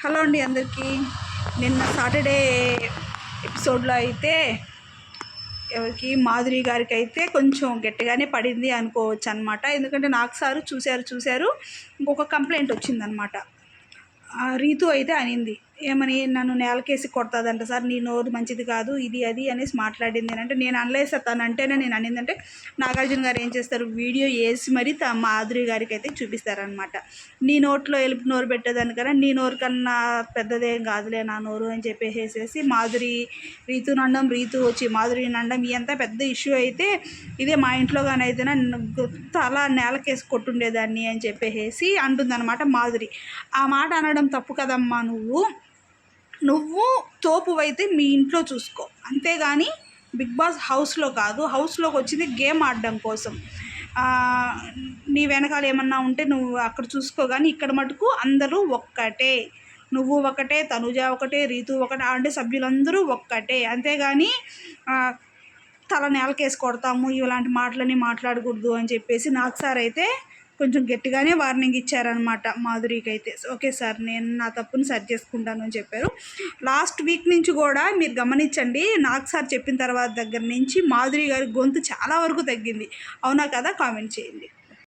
Hello అండి అందరికీ. నిన్న సాటర్డే ఎపిసోడ్లో అయితే ఎవరికి మాధురి గారికి అయితే కొంచెం గట్టిగానే పడింది అనుకోవచ్చు అనమాట ఎందుకంటే నాకు సారు చూశారు చూశారు. ఇంకొక కంప్లైంట్ వచ్చిందనమాట ఆ రీతు అయితే అనింది. ఏమని నన్ను నేలకేసి కొడతాదంట సార్ నీ నోరు మంచిది కాదు ఇది అది అనేసి మాట్లాడింది. అంటే నేను అనలేదు సార్ తను అంటేనే నేను అనిందంటే నాగార్జున గారు ఏం చేస్తారు? వీడియో వేసి మరీ త మాధురి గారికి అయితే చూపిస్తారనమాట నీ నోట్లో ఎలుపు నోరు పెట్టేదానికన్నా నీ నోరు కన్నా పెద్దదేం కాదులే నా నోరు అని చెప్పేసేసి మాధురి రీతు నండం రీతు వచ్చి మాధురి నండం ఎంత పెద్ద ఇష్యూ అయితే ఇదే మా ఇంట్లో కానీ అయితే తల నేలకేసి కొట్టుండేదాన్ని అని చెప్పేసి అంటుందన్నమాట మాధురి. ఆ మాట అనడం తప్పు కదమ్మా నువ్వు. నువ్వు తోపు అయితే మీ ఇంట్లో చూసుకో. అంతేగాని బిగ్ బాస్ హౌస్లో కాదు. హౌస్లోకి వచ్చింది గేమ్ ఆడడం కోసం. నీ వెనకాల ఏమన్నా ఉంటే నువ్వు అక్కడ చూసుకో. కానీ ఇక్కడ మటుకు అందరూ ఒక్కటే. నువ్వు ఒకటే తనుజ ఒకటే రీతు ఒకటే అంటే సభ్యులందరూ ఒక్కటే. అంతేగాని తల నేలకేసి కొడతాము. ఇలాంటి మాటలని మాట్లాడకూడదు అని చెప్పేసి నాకు సార్ అయితే కొంచెం గట్టిగానే వార్నింగ్ ఇచ్చారనమాట మాధురికి అయితే ఓకే సార్ నేను నా తప్పుని సరి చేసుకుంటాను అని చెప్పారు. లాస్ట్ వీక్ నుంచి కూడా మీరు గమనించండి నాకు సార్ చెప్పిన తర్వాత దగ్గర నుంచి మాధురి గారి గొంతు చాలా వరకు తగ్గింది. అవునా కదా? కామెంట్ చేయండి.